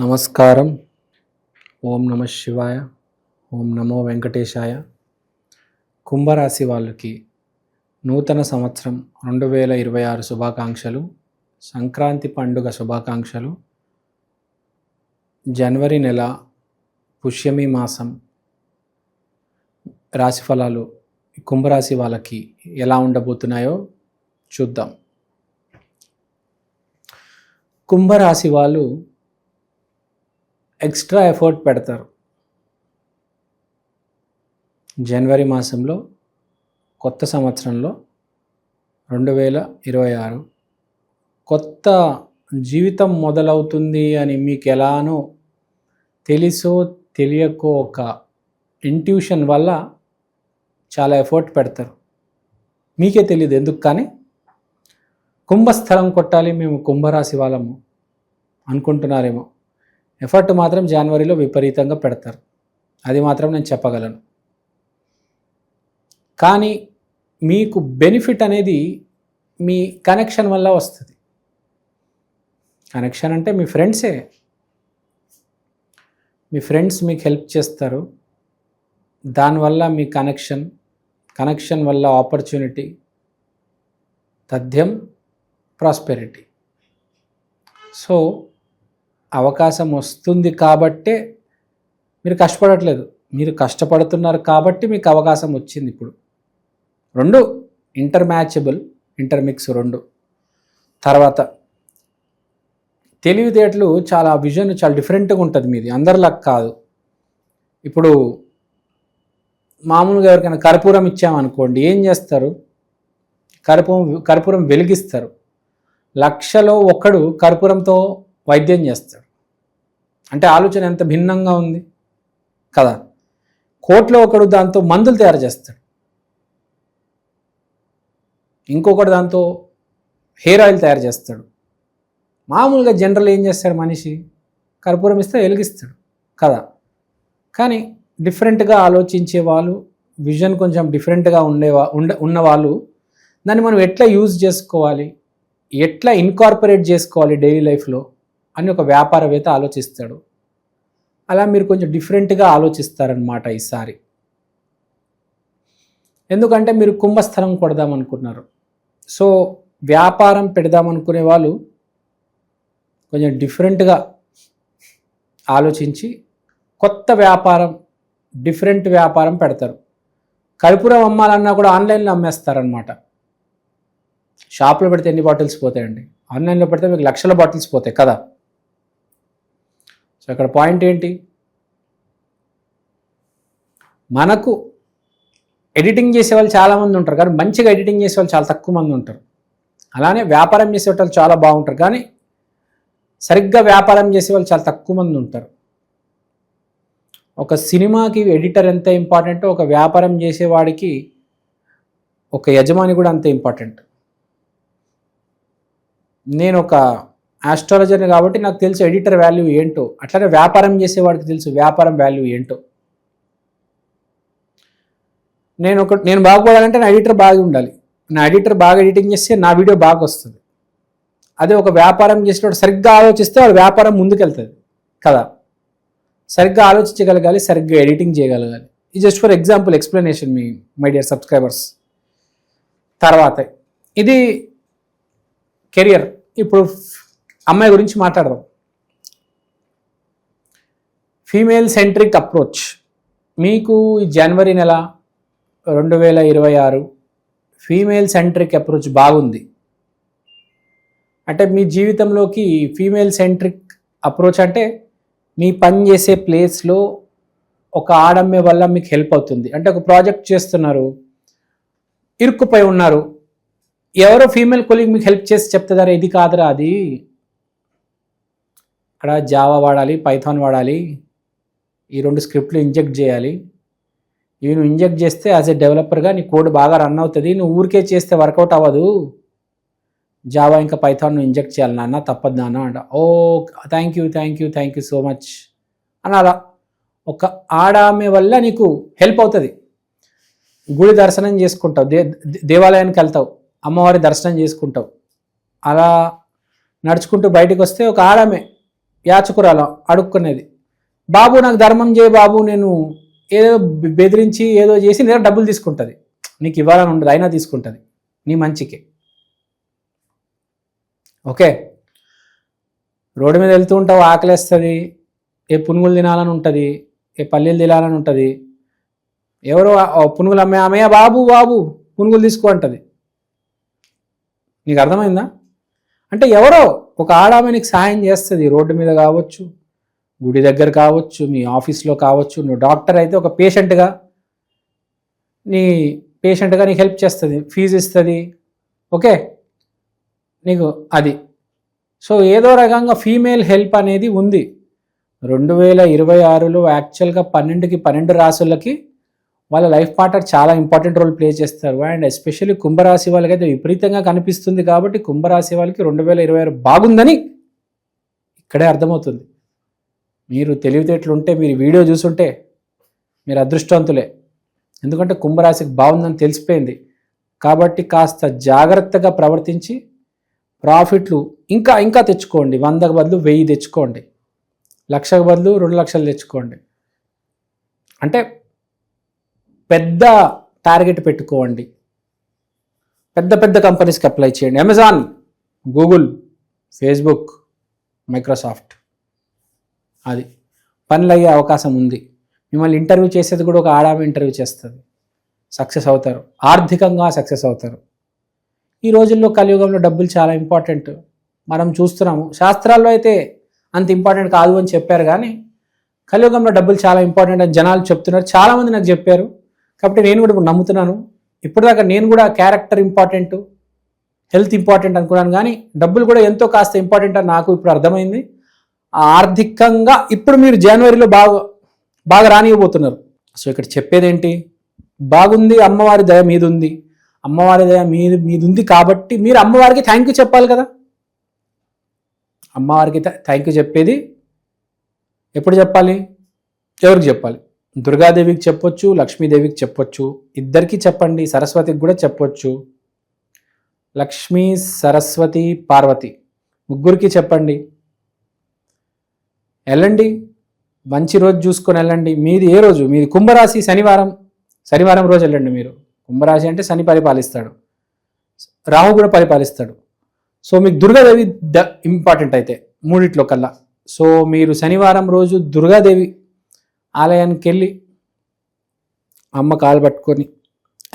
నమస్కారం. ఓం నమ శివాయ. ఓం నమో వెంకటేశాయ. కుంభరాశి వాళ్ళకి నూతన సంవత్సరం రెండు వేల ఇరవై ఆరు శుభాకాంక్షలు. సంక్రాంతి పండుగ శుభాకాంక్షలు. జనవరి నెల పుష్యమి మాసం రాశి ఫలాలు కుంభరాశి వాళ్ళకి ఎలా ఉండబోతున్నాయో చూద్దాం. కుంభరాశి వాళ్ళు ఎక్స్ట్రా ఎఫర్ట్ పెడతారు. జనవరి మాసంలో కొత్త సంవత్సరంలో రెండు వేల ఇరవై ఆరు కొత్త జీవితం మొదలవుతుంది అని మీకు ఎలానో తెలుసో తెలియకో ఒక ఇంట్యూషన్ వల్ల చాలా ఎఫర్ట్ పెడతారు. మీకే తెలియదు ఎందుకు కానీ కుంభస్థలం కొట్టాలి మేము కుంభరాశి వాళ్ళము అనుకుంటున్నారేమో. ఎఫర్ట్ మాత్రం జనవరిలో విపరీతంగా పెడతారు. అది మాత్రం నేను చెప్పగలను. కానీ మీకు బెనిఫిట్ అనేది మీ కనెక్షన్ వల్ల వస్తుంది. కనెక్షన్ అంటే మీ ఫ్రెండ్సే. మీ ఫ్రెండ్స్ మీకు హెల్ప్ చేస్తారు. దానివల్ల మీ కనెక్షన్ కనెక్షన్ వల్ల ఆపర్చునిటీ తథ్యం ప్రాస్పెరిటీ. సో అవకాశం వస్తుంది కాబట్టే మీరు కష్టపడట్లేదు. మీరు కష్టపడుతున్నారు కాబట్టి మీకు అవకాశం వచ్చింది ఇప్పుడు. రెండు ఇంటర్ మ్యాచబుల్ ఇంటర్మిక్స్ రెండు. తర్వాత తెలివితేటలు చాలా విజన్ చాలా డిఫరెంట్గా ఉంటుంది మీది. అందరిలా కాదు. ఇప్పుడు మామూలుగా ఎవరికైనా కర్పూరం ఇచ్చామనుకోండి ఏం చేస్తారు? కర్పూరం కర్పూరం వెలిగిస్తారు. లక్షలో ఒకడు కర్పూరంతో వైద్యం చేస్తాడు. అంటే ఆలోచన ఎంత భిన్నంగా ఉంది? కదా. కోట్లో ఒకడు దాంతో మందులు తయారు చేస్తాడు. ఇంకొకడు దాంతో హెయిర్ ఆయిల్ తయారు చేస్తాడు. మామూలుగా జనరల్ ఏం చేస్తాడు మనిషి? కర్పూరం ఇస్తే వెలిగిస్తాడు. కదా. కానీ డిఫరెంట్గా ఆలోచించే వాళ్ళు విజన్ కొంచెం డిఫరెంట్గా ఉండేవా ఉండ ఉన్నవాళ్ళు దాన్ని మనం ఎట్లా యూజ్ చేసుకోవాలి? ఎట్లా ఇన్కార్పొరేట్ చేసుకోవాలి డైలీ లైఫ్లో? అని ఒక వ్యాపారవేత్త ఆలోచిస్తాడు. అలా మీరు కొంచెం డిఫరెంట్గా ఆలోచిస్తారనమాట ఈసారి. ఎందుకంటే మీరు కుంభస్థలం కొడదామనుకున్నారు. సో వ్యాపారం పెడదామనుకునే వాళ్ళు కొంచెం డిఫరెంట్గా ఆలోచించి కొత్త వ్యాపారం డిఫరెంట్ వ్యాపారం పెడతారు. కర్పూరం అమ్మాలన్నా కూడా ఆన్లైన్లో అమ్మేస్తారనమాట షాప్లో పెడితే ఎన్ని బాటిల్స్ పోతాయండి? ఆన్లైన్లో పెడితే మీకు లక్షల బాటిల్స్ పోతాయి కదా. సో అక్కడ పాయింట్ ఏంటి? మనకు ఎడిటింగ్ చేసే వాళ్ళు చాలామంది ఉంటారు కానీ మంచిగా ఎడిటింగ్ చేసే వాళ్ళు చాలా తక్కువ మంది ఉంటారు. అలానే వ్యాపారం చేసే వాళ్ళు చాలా బాగుంటారు కానీ సరిగ్గా వ్యాపారం చేసే వాళ్ళు చాలా తక్కువ మంది ఉంటారు. ఒక సినిమాకి ఎడిటర్ ఎంత ఇంపార్టెంటో ఒక వ్యాపారం చేసేవాడికి ఒక యజమాని కూడా అంత ఇంపార్టెంట్ నేను ఒక ఆస్ట్రాలజర్ని కాబట్టి నాకు తెలుసు ఎడిటర్ వాల్యూ ఏంటో. అట్లనే వ్యాపారం చేసేవాడికి తెలుసు వ్యాపారం వాల్యూ ఏంటో. నేను ఒక నేను బాగుపడాలంటే నా ఎడిటర్ బాగా ఉండాలి. నా ఎడిటర్ బాగా ఎడిటింగ్ చేస్తే నా వీడియో బాగా వస్తుంది. అదే ఒక వ్యాపారం చేసేవాడు సరిగ్గా ఆలోచిస్తే వాడు వ్యాపారం ముందుకెళ్తుంది కదా. సరిగ్గా ఆలోచించగలగాలి సరిగ్గా ఎడిటింగ్ చేయగలగాలి. ఇది జస్ట్ ఫర్ ఎగ్జాంపుల్ ఎక్స్ప్లెనేషన్ మీ మై డియర్ సబ్స్క్రైబర్స్ తర్వాత ఇది కెరియర్ ఇప్పుడు అమ్మాయి గురించి మాట్లాడదాం. ఫీమేల్ సెంట్రిక్ అప్రోచ్ మీకు ఈ జనవరి నెల రెండు వేల ఇరవై ఆరు ఫీమేల్ సెంట్రిక్ అప్రోచ్ బాగుంది. అంటే మీ జీవితంలోకి ఫీమేల్ సెంట్రిక్ అప్రోచ్ అంటే మీ పని చేసే ప్లేస్లో ఒక ఆడమ్మే వల్ల మీకు హెల్ప్ అవుతుంది. అంటే ఒక ప్రాజెక్ట్ చేస్తున్నారు ఇరుక్కుపోయి ఉన్నారు. ఎవరో ఫీమేల్ కొలీగ్ మీకు హెల్ప్ చేసి చెప్తుందారా ఇది కాదురా అది ఇక్కడ జావా వాడాలి పైథాన్ వాడాలి ఈ రెండు స్క్రిప్ట్లు ఇంజెక్ట్ చేయాలి. ఇవి నువ్వు ఇంజెక్ట్ చేస్తే యాజ్ ఎ డెవలపర్గా నీ కోడ్ బాగా రన్ అవుతుంది. నువ్వు ఊరికే చేస్తే వర్కౌట్ అవ్వదు. జావా ఇంకా పైథాన్ నువ్వు ఇంజెక్ట్ చేయాలి నాన్న తప్పదు నాన్న అంట. ఓ thank you thank you thank you so much అని అలా ఒక ఆడామె వల్ల నీకు హెల్ప్ అవుతుంది. గుడి దర్శనం చేసుకుంటావు. దే దేవాలయానికి వెళ్తావు. అమ్మవారి దర్శనం చేసుకుంటావు. అలా నడుచుకుంటూ బయటకు వస్తే ఒక ఆడమే యాచకురాలు అడుక్కునేది. బాబు నాకు ధర్మం చేయ బాబు నేను ఏదో బెదిరించి ఏదో చేసి నేను డబ్బులు తీసుకుంటుంది. నీకు ఇవ్వాలని ఉండదు అయినా తీసుకుంటుంది. నీ మంచికే. ఓకే. రోడ్డు మీద వెళ్తూ ఉంటావు ఆకలేస్తుంది. ఏ పునుగులు తినాలని ఉంటుంది ఏ పల్లీలు తినాలని ఉంటుంది. ఎవరో పునుగులు అమ్మే అమ్మయ్య బాబు బాబు పునుగులు తీసుకో అంటది. నీకు అర్థమైందా? అంటే ఎవరో ఒక ఆడామెనికి నీకు సహాయం చేస్తుంది. రోడ్డు మీద కావచ్చు గుడి దగ్గర కావచ్చు మీ ఆఫీస్లో కావచ్చు. నువ్వు డాక్టర్ అయితే ఒక పేషెంట్గా నీ పేషెంట్గా నీకు హెల్ప్ చేస్తుంది. ఫీజు ఇస్తుంది. ఓకే? నీకు అది. సో ఏదో రకంగా ఫీమేల్ హెల్ప్ అనేది ఉంది. రెండు వేల ఇరవై ఆరులో యాక్చువల్గా పన్నెండుకి పన్నెండు రాసులకి వాళ్ళ లైఫ్ పార్ట్నర్ చాలా ఇంపార్టెంట్ రోల్ ప్లే చేస్తారు. అండ్ ఎస్పెషల్లీ కుంభరాశి వాళ్ళకైతే విపరీతంగా కనిపిస్తుంది కాబట్టి కుంభరాశి వాళ్ళకి రెండు వేల ఇరవై ఆరు బాగుందని ఇక్కడే అర్థమవుతుంది. మీరు తెలివితేటలు ఉంటే మీరు వీడియో చూసుంటే మీరు అదృష్టవంతులే. ఎందుకంటే కుంభరాశికి బాగుందని తెలిసిపోయింది. కాబట్టి కాస్త జాగ్రత్తగా ప్రవర్తించి ప్రాఫిట్లు ఇంకా ఇంకా తెచ్చుకోండి. వందకు బదులు వెయ్యి తెచ్చుకోండి. లక్షకు బదులు రెండు లక్షలు తెచ్చుకోండి. అంటే పెద్ద టార్గెట్ పెట్టుకోండి. పెద్ద పెద్ద కంపెనీస్కి అప్లై చేయండి. Amazon Google Facebook Microsoft. అది. పనులు అయ్యే అవకాశం ఉంది. మిమ్మల్ని ఇంటర్వ్యూ చేసేది కూడా ఒక ఆడామె ఇంటర్వ్యూ చేస్తుంది. సక్సెస్ అవుతారు. ఆర్థికంగా సక్సెస్ అవుతారు. ఈ రోజుల్లో కలియుగంలో డబ్బులు చాలా ఇంపార్టెంట్. మనం చూస్తున్నాము. శాస్త్రాల్లో అయితే అంత ఇంపార్టెంట్ కాదు అని చెప్పారు కానీ కలియుగంలో డబ్బులు చాలా ఇంపార్టెంట్ అని జనాలు చెప్తున్నారు. చాలామంది నాకు చెప్పారు. కాబట్టి నేను కూడా ఇప్పుడు నమ్ముతున్నాను. ఇప్పటిదాకా నేను కూడా క్యారెక్టర్ ఇంపార్టెంట్ హెల్త్ ఇంపార్టెంట్ అనుకున్నాను కానీ డబ్బులు కూడా ఎంతో కాస్త ఇంపార్టెంట్ అని నాకు ఇప్పుడు అర్థమైంది. ఆ ఆర్థికంగా ఇప్పుడు మీరు జనవరిలో బాగా బాగా రానివ్వబోతున్నారు. సో ఇక్కడ చెప్పేదేంటి? బాగుంది అమ్మవారి దయ మీద ఉంది అమ్మవారి దయ మీద మీద ఉంది కాబట్టి మీరు అమ్మవారికి థ్యాంక్ యూ చెప్పాలి కదా. అమ్మవారికి థ్యాంక్ యూ చెప్పేది ఎప్పుడు చెప్పాలి? ఎవరికి చెప్పాలి? దుర్గాదేవికి చెప్పొచ్చు లక్ష్మీదేవికి చెప్పొచ్చు ఇద్దరికి చెప్పండి సరస్వతికి కూడా చెప్పొచ్చు. లక్ష్మీ సరస్వతి పార్వతి ముగ్గురికి చెప్పండి. వెళ్ళండి మంచి రోజు చూసుకొని వెళ్ళండి మీది ఏ రోజు? మీది కుంభరాశి శనివారం. శనివారం రోజు వెళ్ళండి మీరు. కుంభరాశి అంటే శని పరిపాలిస్తాడు. రాహు కూడా పరిపాలిస్తాడు. సో మీకు దుర్గాదేవి ద ఇంపార్టెంట్ అయితే మూడిట్లో కల్లా. సో మీరు శనివారం రోజు దుర్గాదేవి ఆలయానికి వెళ్ళి అమ్మ కాలు పట్టుకొని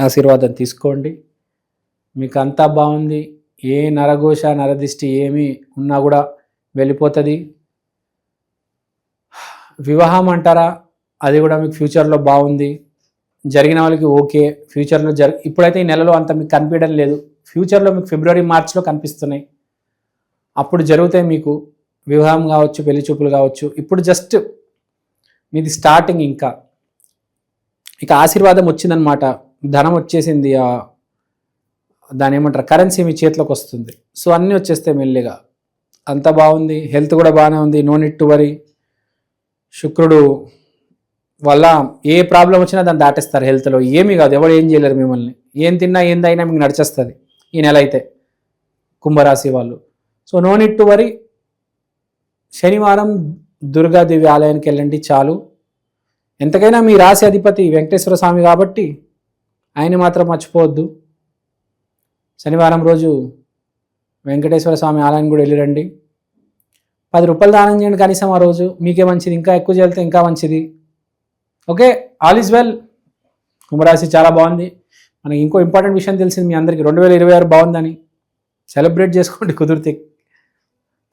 ఆశీర్వాదం తీసుకోండి. మీకు అంతా బాగుంది. ఏ నరఘోష నరదిష్టి ఏమి ఉన్నా కూడా వెళ్ళిపోతుంది. వివాహం అంటారా? అది కూడా మీకు ఫ్యూచర్లో బాగుంది. జరిగిన వాళ్ళకి ఓకే. ఫ్యూచర్లో జరి ఇప్పుడైతే ఈ నెలలో అంత మీకు కనిపించడం లేదు. ఫ్యూచర్లో మీకు ఫిబ్రవరి మార్చ్లో కనిపిస్తున్నాయి. అప్పుడు జరుగుతాయి మీకు. వివాహం కావచ్చు పెళ్ళి చూపులు కావచ్చు. ఇప్పుడు జస్ట్ మీది స్టార్టింగ్ ఇంకా. ఇక ఆశీర్వాదం వచ్చిందనమాట ధనం వచ్చేసింది దాని ఏమంటారు కరెన్సీ మీ చేతిలోకి వస్తుంది. సో అన్నీ వచ్చేస్తాయి మెల్లిగా. అంత బాగుంది హెల్త్ కూడా బాగానే ఉంది నో నిట్ టు వరీ శుక్రుడు వల్ల ఏ ప్రాబ్లం వచ్చినా దాన్ని దాటేస్తారు హెల్త్లో ఏమీ కాదు ఎవరు ఏం చేయలేరు మిమ్మల్ని. ఏం తిన్నా ఏందైనా మీకు నడిచేస్తుంది ఈ నెల అయితే కుంభరాశి వాళ్ళు. So no need to worry శనివారం దుర్గాదేవి ఆలయానికి వెళ్ళండి చాలు. ఎంతకైనా మీ రాశి అధిపతి వెంకటేశ్వర స్వామి కాబట్టి ఆయన మాత్రం మర్చిపోవద్దు. శనివారం రోజు వెంకటేశ్వర స్వామి ఆలయానికి కూడా వెళ్ళిరండి. పది రూపాయలు దానం చేయండి కనీసం ఆ రోజు. మీకే మంచిది ఇంకా ఎక్కువ చేస్తే ఇంకా మంచిది. Okay all is well. కుంభరాశి చాలా బాగుంది. మనకి ఇంకో ఇంపార్టెంట్ విషయం తెలిసింది మీ అందరికీ. రెండు వేల ఇరవై ఆరు బాగుందని సెలబ్రేట్ చేసుకోండి కుదిరితే.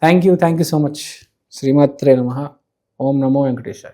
Thank you thank you so much. శ్రీమాత్రే నమ. ఓం నమో వెంకటేశ్వర